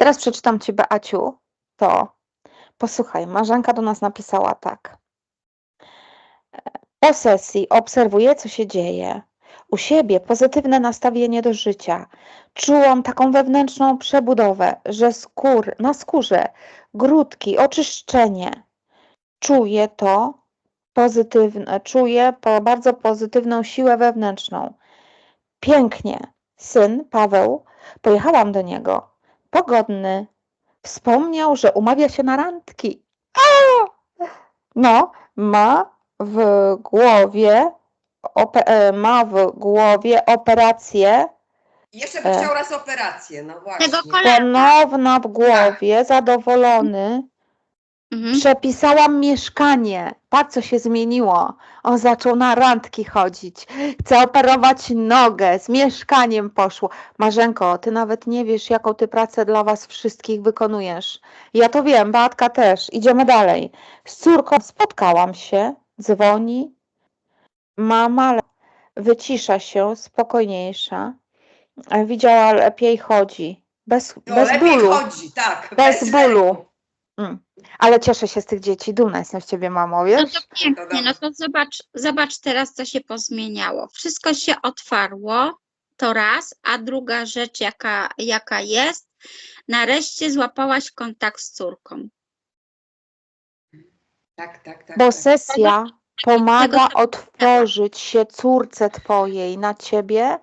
Teraz przeczytam Ci, Beaciu, to posłuchaj, Marzenka do nas napisała tak. Po sesji obserwuję, co się dzieje. U siebie pozytywne nastawienie do życia. Czułam taką wewnętrzną przebudowę, że skór, na skórze grudki, oczyszczenie. Czuję to pozytywne, czuję po bardzo pozytywną siłę wewnętrzną. Pięknie. Syn, Paweł, pojechałam do niego. Pogodny. Wspomniał, że umawia się na randki. A! No, ma w głowie, e, ma w głowie operację Jeszcze by E. chciał raz operację, no właśnie. Tego ponowna w głowie, zadowolony. Mhm. Przepisałam mieszkanie. Patrz, co się zmieniło. On zaczął na randki chodzić. Chce operować nogę. Z mieszkaniem poszło. Marzenko, ty nawet nie wiesz, jaką ty pracę dla was wszystkich wykonujesz. Ja to wiem, Beatka też. Idziemy dalej. Z córką spotkałam się. Dzwoni. Mama wycisza się, spokojniejsza. Widziała, lepiej chodzi. Bez, No bez lepiej bólu. chodzi, tak. Bez lęku. bólu. Mm. Ale cieszę się z tych dzieci. Dumna jestem z ciebie, mamo, No wiesz? to pięknie, no to zobacz, zobacz teraz, co się pozmieniało. Wszystko się otwarło, to raz, a druga rzecz, jaka, jaka jest, nareszcie złapałaś kontakt z córką. Tak, tak, tak. Bo tak. sesja pomaga tego- otworzyć się córce twojej na ciebie,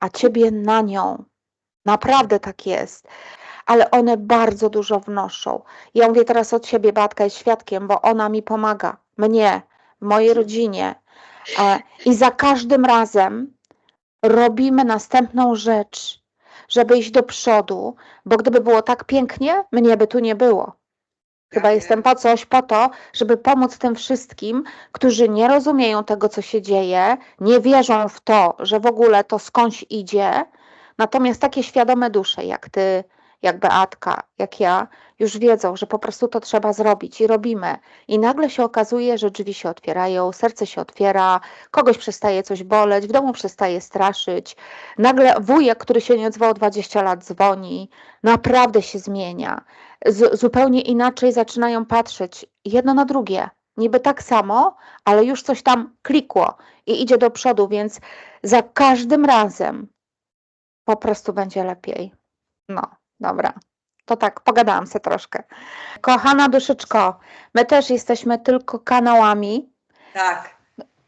a ciebie na nią. Naprawdę tak jest. Ale one bardzo dużo wnoszą. Ja mówię teraz od siebie, Batka jest świadkiem, bo ona mi pomaga. Mnie, mojej rodzinie. E, I za każdym razem robimy następną rzecz, żeby iść do przodu, bo gdyby było tak pięknie, mnie by tu nie było. Chyba Tak jestem jest. po coś, po to, żeby pomóc tym wszystkim, którzy nie rozumieją tego, co się dzieje, nie wierzą w to, że w ogóle to skądś idzie. Natomiast takie świadome dusze, jak ty, jak Beatka, jak ja, już wiedzą, że po prostu to trzeba zrobić i robimy. I nagle się okazuje, że drzwi się otwierają, serce się otwiera, kogoś przestaje coś boleć, w domu przestaje straszyć. Nagle wujek, który się nie odzywał 20 lat, dzwoni, naprawdę się zmienia z, zupełnie inaczej zaczynają patrzeć jedno na drugie. Niby tak samo, ale już coś tam klikło i idzie do przodu, więc za każdym razem po prostu będzie lepiej. No, dobra. To tak, pogadałam se troszkę. Kochana duszyczko, my też jesteśmy tylko kanałami Tak.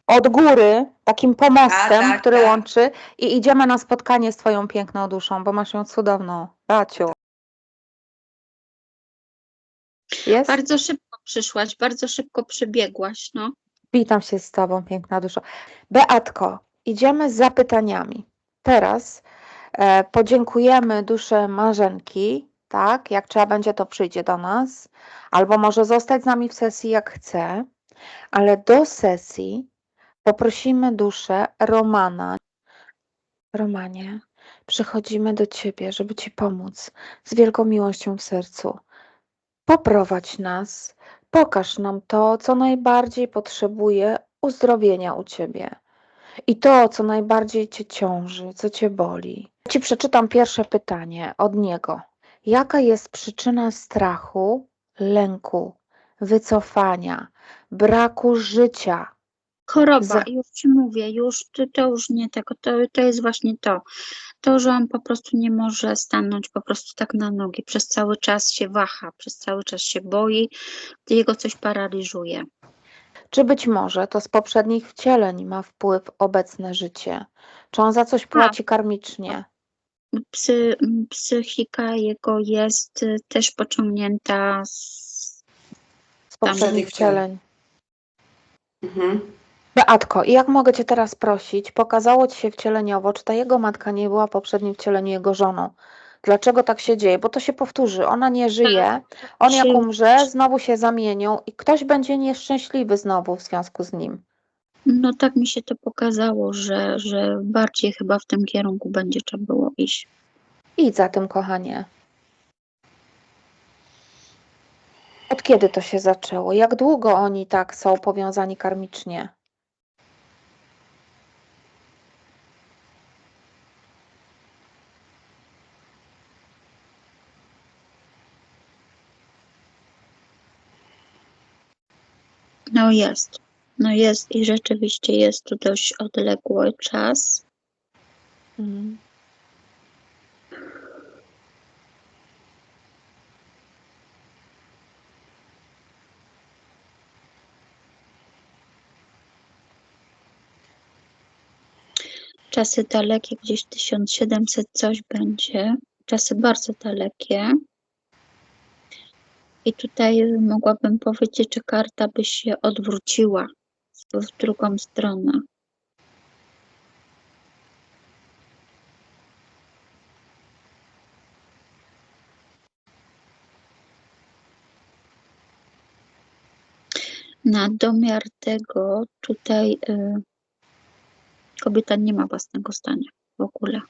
od góry, takim pomostem, tak, który tak. łączy i idziemy na spotkanie z Twoją piękną duszą, bo masz ją cudowną. Baciu. Jest? Bardzo szybko przyszłaś, bardzo szybko przybiegłaś, no. Witam się z Tobą, piękna duszo. Beatko, idziemy z zapytaniami. Teraz podziękujemy duszę Marzenki, tak? Jak trzeba będzie, to przyjdzie do nas, albo może zostać z nami w sesji, jak chce, ale do sesji poprosimy duszę Romana. Romanie, przychodzimy do Ciebie, żeby Ci pomóc z wielką miłością w sercu. Poprowadź nas, pokaż nam to, co najbardziej potrzebuje uzdrowienia u Ciebie. I to, co najbardziej Cię ciąży, co Cię boli. Ci przeczytam pierwsze pytanie od niego. Jaka jest przyczyna strachu, lęku, wycofania, braku życia? Choroba, Za- już ci mówię, już to, już nie tego, to, to jest właśnie to. To, że on po prostu nie może stanąć po prostu tak na nogi, przez cały czas się waha, przez cały czas się boi, jego coś paraliżuje. Czy być może to z poprzednich wcieleń ma wpływ obecne życie? Czy on za coś płaci karmicznie? Psy, psychika jego jest y, też pociągnięta z, Z poprzednich wcieleń. wcieleń. Mhm. Beatko, i jak mogę Cię teraz prosić, pokazało Ci się wcieleniowo, czy ta jego matka nie była w poprzednim wcieleniu jego żoną? Dlaczego tak się dzieje? Bo to się powtórzy. Ona nie żyje, on jak umrze, znowu się zamienią i ktoś będzie nieszczęśliwy znowu w związku z nim. No tak mi się to pokazało, że, że bardziej chyba w tym kierunku będzie trzeba było iść. Idź za tym, kochanie. Od kiedy to się zaczęło? Jak długo oni tak są powiązani karmicznie? No jest. No jest i rzeczywiście jest tu dość odległy czas. Mhm. Czasy dalekie, gdzieś 1700 coś będzie. Czasy bardzo dalekie. I tutaj mogłabym powiedzieć, że karta by się odwróciła w drugą stronę. Na domiar tego tutaj y, kobieta nie ma własnego zdania w ogóle.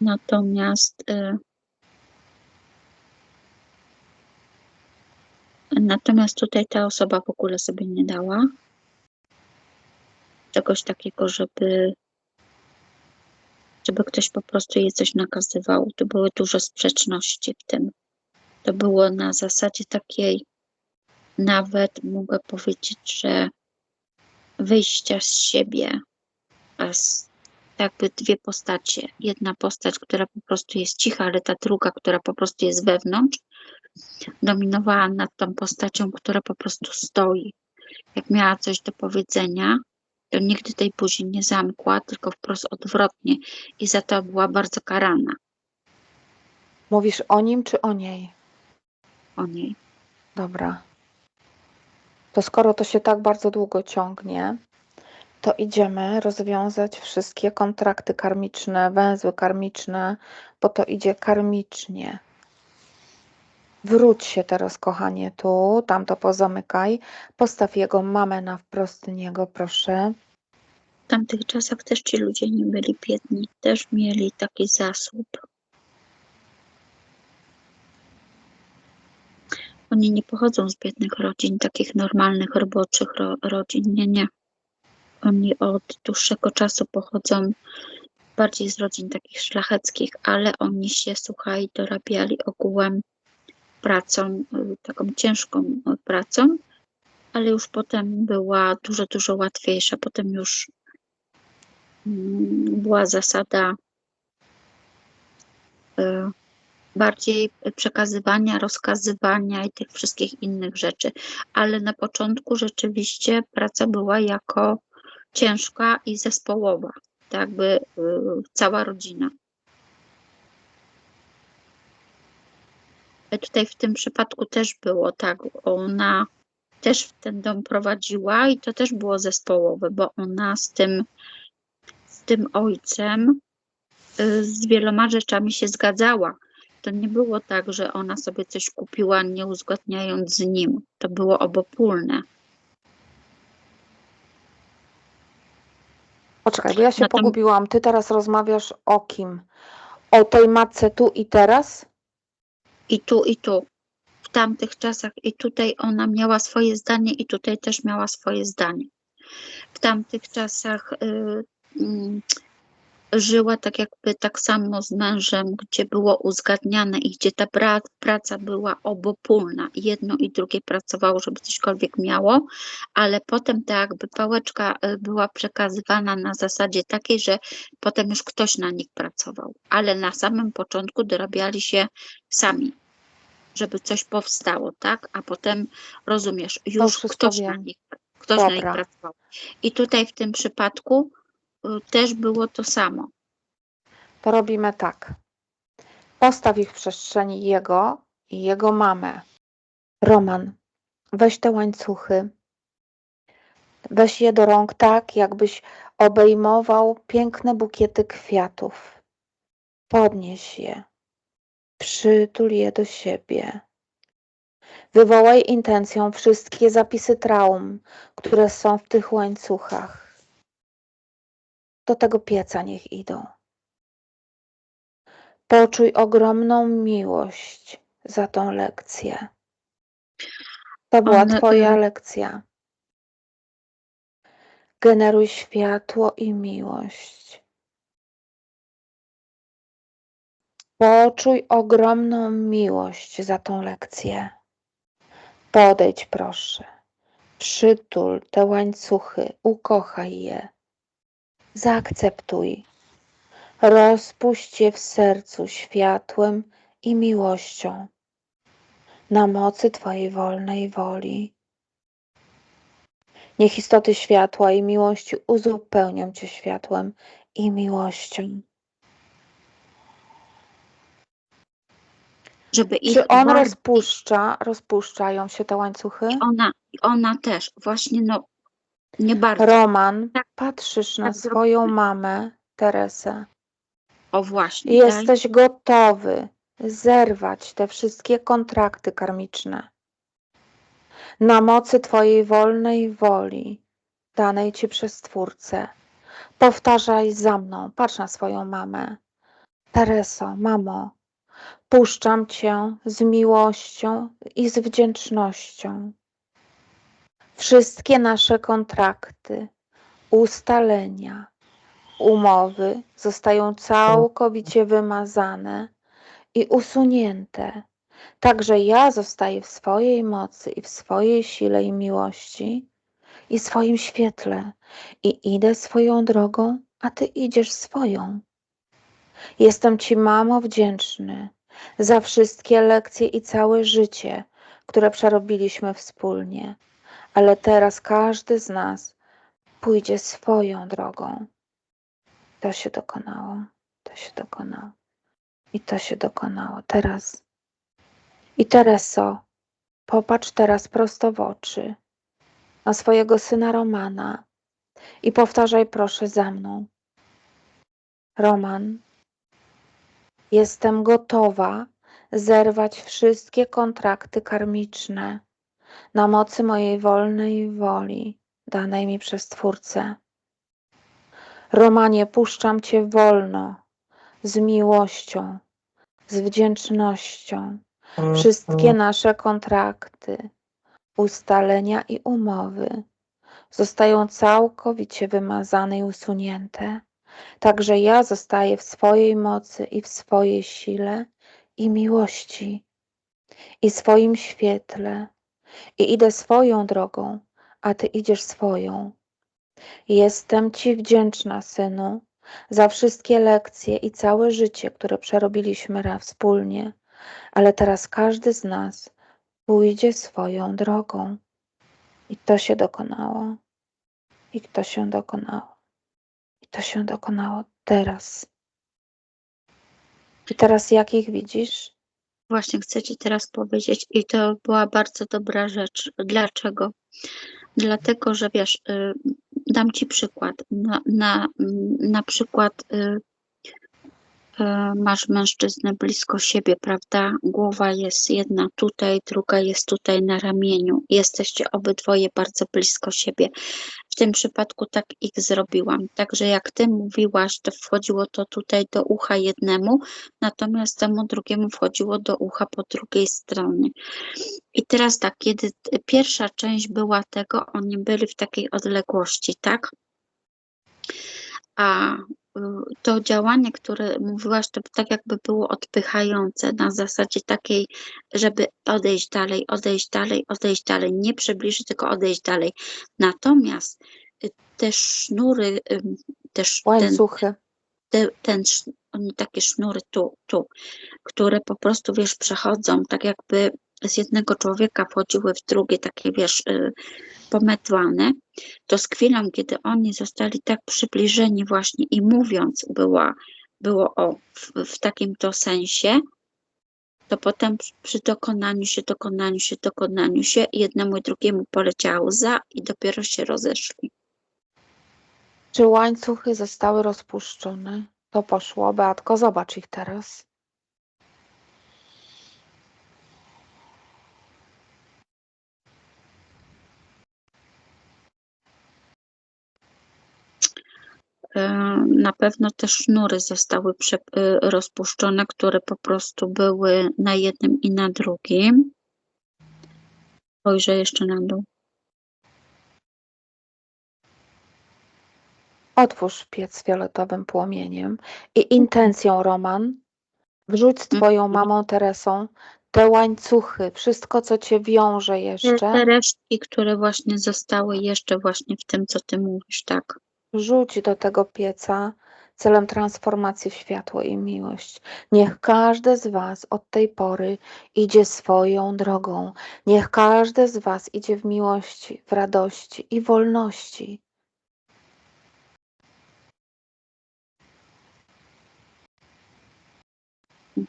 Natomiast y, natomiast tutaj ta osoba w ogóle sobie nie dała czegoś takiego, żeby żeby ktoś po prostu jej coś nakazywał. To były dużo sprzeczności w tym. To było na zasadzie takiej nawet mogę powiedzieć, że wyjścia z siebie, z, jakby dwie postacie. Jedna postać, która po prostu jest cicha, ale ta druga, która po prostu jest wewnątrz, dominowała nad tą postacią, która po prostu stoi. Jak miała coś do powiedzenia, to nigdy tej buzi nie zamkła, tylko wprost odwrotnie i za to była bardzo karana Mówisz o nim czy o niej? o niej. Dobra. To skoro to się tak bardzo długo ciągnie, to idziemy rozwiązać wszystkie kontrakty karmiczne, węzły karmiczne, bo to idzie karmicznie. Wróć się teraz, kochanie, tu, tam to pozamykaj. Postaw jego mamę na wprost niego, proszę. W tamtych czasach też ci ludzie nie byli biedni, też mieli taki zasób. Oni nie pochodzą z biednych rodzin, takich normalnych, roboczych ro rodzin. Nie, nie. Oni od dłuższego czasu pochodzą bardziej z rodzin takich szlacheckich, ale oni się, słuchaj, dorabiali ogółem pracą, y, taką ciężką y, pracą, ale już potem była dużo, dużo łatwiejsza. Potem już mm, była zasada y, bardziej przekazywania, rozkazywania i tych wszystkich innych rzeczy. Ale na początku rzeczywiście praca była jako ciężka i zespołowa, tak jakby y, cała rodzina. Tutaj w tym przypadku też było tak, ona też w ten dom prowadziła i to też było zespołowe, bo ona z tym, z tym ojcem y, z wieloma rzeczami się zgadzała. To nie było tak, że ona sobie coś kupiła, nie uzgodniając z nim. To było obopólne. Poczekaj, bo ja się Natom- pogubiłam. Ty teraz rozmawiasz o kim? O tej matce tu i teraz? I tu, i tu. W tamtych czasach, i tutaj ona miała swoje zdanie, i tutaj też miała swoje zdanie. W tamtych czasach y, mm, żyła tak jakby tak samo z mężem, gdzie było uzgadniane i gdzie ta pra praca była obopólna. Jedno i drugie pracowało, żeby cośkolwiek miało, ale potem ta jakby pałeczka y, była przekazywana na zasadzie takiej, że potem już ktoś na nich pracował, ale na samym początku dorabiali się sami, żeby coś powstało, tak? A potem rozumiesz, już ktoś na nich, ktoś na nich pracował. I tutaj w tym przypadku y, też było to samo. To robimy tak. Postaw ich w przestrzeni jego i jego mamę. Roman, weź te łańcuchy. Weź je do rąk tak, jakbyś obejmował piękne bukiety kwiatów. Podnieś je. Przytul je do siebie. Wywołaj intencją wszystkie zapisy traum, które są w tych łańcuchach. Do tego pieca niech idą. Poczuj ogromną miłość za tą lekcję. To była One, Twoja y- lekcja. Generuj światło i miłość. Poczuj ogromną miłość za tą lekcję. Podejdź, proszę. Przytul te łańcuchy, ukochaj je. Zaakceptuj. Rozpuść je w sercu światłem i miłością. Na mocy Twojej wolnej woli. Niech istoty światła i miłości uzupełnią Cię światłem i miłością. Żeby ich Czy on bardziej- rozpuszcza, rozpuszczają się te łańcuchy? ona, ona też, właśnie no, nie bardzo. Roman, Tak, patrzysz na tak swoją mamę, Teresę, O właśnie, i tak? jesteś gotowy zerwać te wszystkie kontrakty karmiczne na mocy Twojej wolnej woli, danej Ci przez Twórcę. Powtarzaj za mną, patrz na swoją mamę. Tereso, mamo, puszczam Cię z miłością i z wdzięcznością. Wszystkie nasze kontrakty, ustalenia, umowy zostają całkowicie wymazane i usunięte. Także ja zostaję w swojej mocy i w swojej sile i miłości i swoim świetle i idę swoją drogą, a ty idziesz swoją. Jestem Ci, mamo, wdzięczny za wszystkie lekcje i całe życie, które przerobiliśmy wspólnie, ale teraz każdy z nas pójdzie swoją drogą. To się dokonało, to się dokonało i to się dokonało teraz. I Tereso, popatrz teraz prosto w oczy na swojego syna Romana i powtarzaj proszę za mną. Roman, jestem gotowa zerwać wszystkie kontrakty karmiczne na mocy mojej wolnej woli danej mi przez Twórcę. Romanie, puszczam Cię wolno, z miłością, z wdzięcznością. Wszystkie nasze kontrakty, ustalenia i umowy zostają całkowicie wymazane i usunięte. Także ja zostaję w swojej mocy i w swojej sile i miłości i swoim świetle i idę swoją drogą, a ty idziesz swoją. Jestem Ci wdzięczna, synu, za wszystkie lekcje i całe życie, które przerobiliśmy raz wspólnie, ale teraz każdy z nas pójdzie swoją drogą. I to się dokonało. I to się dokonało. To się dokonało teraz. I teraz jak ich widzisz? Właśnie chcę Ci teraz powiedzieć, i to była bardzo dobra rzecz. Dlaczego? Dlatego, że wiesz, y, dam Ci przykład. Na, na, na przykład y, masz mężczyznę blisko siebie, prawda? Głowa jest jedna tutaj, druga jest tutaj na ramieniu. Jesteście obydwoje bardzo blisko siebie. W tym przypadku tak ich zrobiłam. Także jak Ty mówiłaś, to wchodziło to tutaj do ucha jednemu, natomiast temu drugiemu wchodziło do ucha po drugiej stronie. I teraz tak, kiedy pierwsza część była tego, oni byli w takiej odległości, tak? A to działanie, które mówiłaś, to tak jakby było odpychające na zasadzie takiej, żeby odejść dalej, odejść dalej, odejść dalej, nie przybliżyć, tylko odejść dalej. Natomiast y, te sznury, też ten, Łańcuchy. te, ten, sz- oni takie sznury tu, tu, które po prostu, wiesz, przechodzą, tak jakby z jednego człowieka wchodziły w drugie, takie, wiesz, y, pomedlane, to z chwilą, kiedy oni zostali tak przybliżeni właśnie i mówiąc była, było o, w, w takim to sensie, to potem przy- dokonaniu się, dokonaniu się, dokonaniu się jednemu i drugiemu poleciała łza i dopiero się rozeszli. Czy łańcuchy zostały rozpuszczone? To poszło, Beatko, zobacz ich teraz. Na pewno te sznury zostały e, rozpuszczone, które po prostu były na jednym i na drugim. Spojrzę jeszcze na dół. Otwórz piec fioletowym płomieniem i intencją, Roman, wrzuć z Twoją Mhm. mamą Teresą te łańcuchy, wszystko, co cię wiąże jeszcze, te resztki, które właśnie zostały jeszcze właśnie w tym, co ty mówisz, tak. Rzuć do tego pieca celem transformacji w światło i miłość. Niech każdy z Was od tej pory idzie swoją drogą. Niech każdy z Was idzie w miłości, w radości i wolności.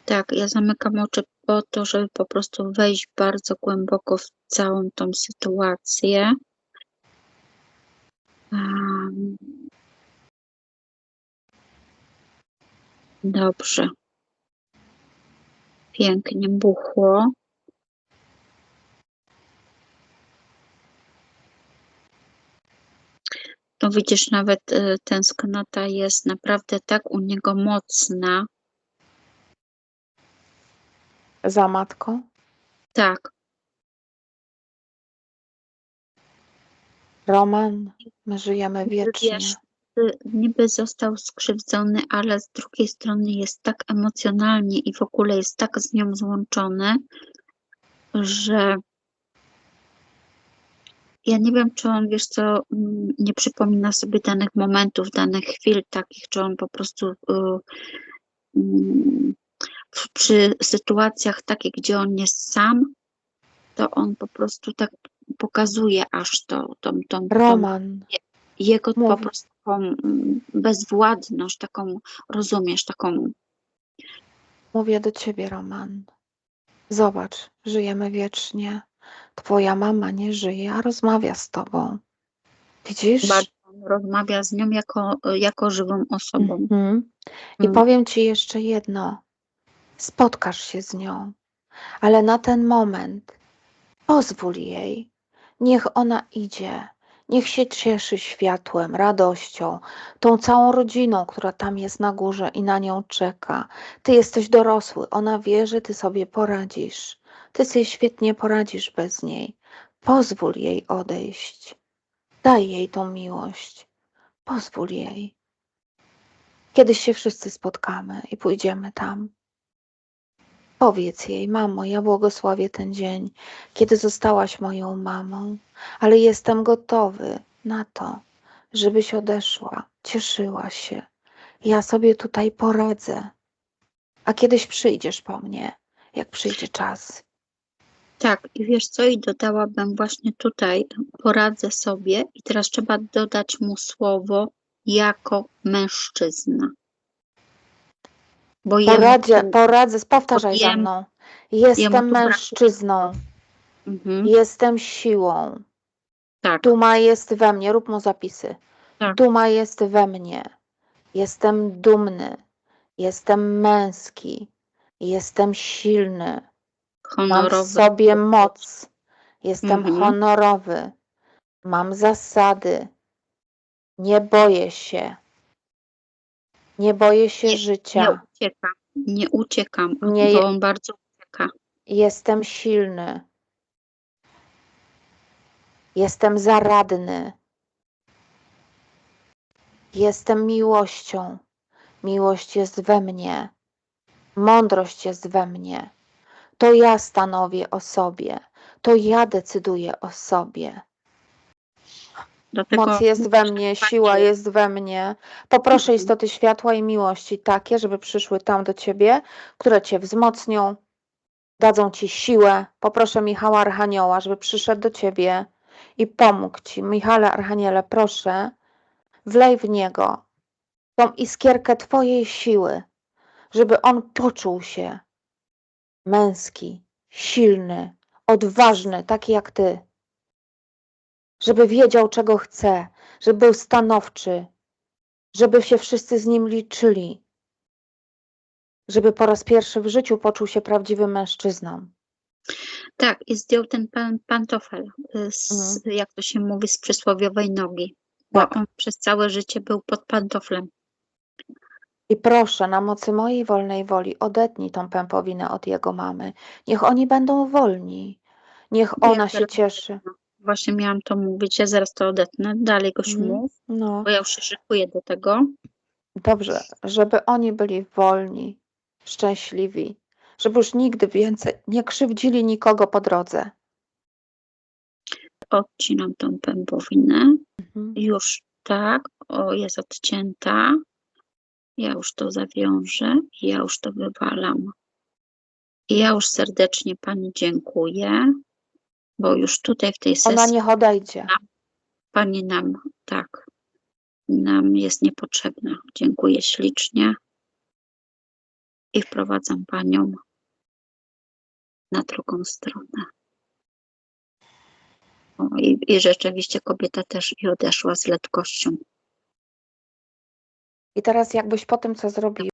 Tak, ja zamykam oczy po to, żeby po prostu wejść bardzo głęboko w całą tą sytuację. Dobrze. Pięknie buchło. No widzisz, nawet y, tęsknota jest naprawdę tak u niego mocna. Za matką? Tak, Roman, my żyjemy wiecznie. wiesz, y, niby został skrzywdzony, ale z drugiej strony jest tak emocjonalnie i w ogóle jest tak z nią złączony, że ja nie wiem, czy on, wiesz co, nie przypomina sobie danych momentów, danych chwil takich, czy on po prostu y, w- przy sytuacjach takich, gdzie on jest sam, to on po prostu tak pokazuje aż to, tą, tą, tą Roman, jego po Mów. prostu taką mm, bezwładność, taką, rozumiesz, taką, mówię do ciebie, Roman. Zobacz, żyjemy wiecznie. Twoja mama nie żyje, a rozmawia z tobą. Widzisz? bardzo rozmawia z nią jako, jako żywą osobą. Mhm. I Mm. powiem ci jeszcze jedno. Spotkasz się z nią, ale na ten moment pozwól jej. Niech ona idzie. Niech się cieszy światłem, radością, tą całą rodziną, która tam jest na górze i na nią czeka. Ty jesteś dorosły, ona wie, że ty sobie poradzisz. Ty sobie świetnie poradzisz bez niej. Pozwól jej odejść. Daj jej tą miłość. Pozwól jej. Kiedyś się wszyscy spotkamy i pójdziemy tam. Powiedz jej, mamo, ja błogosławię ten dzień, kiedy zostałaś moją mamą, ale jestem gotowy na to, żebyś odeszła, cieszyła się. Ja sobie tutaj poradzę. A kiedyś przyjdziesz po mnie, jak przyjdzie czas. Tak, i wiesz co, i dodałabym właśnie tutaj, poradzę sobie i teraz trzeba dodać mu słowo jako mężczyzna. Bo Poradzę, poradzę, powtarzaj za jemu- mną. Jestem mężczyzną, Mhm, jestem siłą. tak, Duma jest we mnie, rób mu zapisy. Tak. Duma jest we mnie. Jestem dumny. Jestem męski. Jestem silny. Mam w honorowy. sobie moc. Jestem Mhm. honorowy. Mam zasady. Nie boję się. Nie boję się Nie- życia. Nie uciekam, nie uciekam, Nie- bo on bardzo ucieka. Jestem silny. Jestem zaradny. Jestem miłością. Miłość jest we mnie. Mądrość jest we mnie. To ja stanowię o sobie. To ja decyduję o sobie. Dlatego Moc jest we mnie, siła jest. jest we mnie. Poproszę Mhm. istoty światła i miłości takie, żeby przyszły tam do ciebie, które cię wzmocnią, dadzą ci siłę. Poproszę Michała Archanioła, żeby przyszedł do ciebie i pomógł ci. Michale Archaniele, proszę, wlej w niego tą iskierkę twojej siły, żeby on poczuł się męski, silny, odważny, taki jak ty. Żeby wiedział, czego chce, żeby był stanowczy, żeby się wszyscy z nim liczyli, żeby po raz pierwszy w życiu poczuł się prawdziwym mężczyzną. Tak, i zdjął ten pan, pantofel, y, z, Mhm. jak to się mówi, z przysłowiowej nogi. Bo Tak. on przez całe życie był pod pantoflem. I proszę, na mocy mojej wolnej woli, odetnij tą pępowinę od jego mamy. Niech oni będą wolni. Niech ona się cieszy. Właśnie miałam to mówić, ja zaraz to odetnę. Dalej goś Mhm. mów, No, bo ja już się szykuję do tego. dobrze, żeby oni byli wolni, szczęśliwi, żeby już nigdy więcej nie krzywdzili nikogo po drodze. Odcinam tą pępowinę. Mhm. Już tak, o jest odcięta. Ja już to zawiążę, ja już to wywalam. Ja już serdecznie Pani dziękuję, bo już tutaj w tej Ona sesji niech odejdzie. Pani nam, tak, nam jest niepotrzebna. Dziękuję ślicznie i wprowadzam Panią na drugą stronę. O, i, I rzeczywiście kobieta też i odeszła z letkością. I teraz jakbyś po tym, co zrobiła,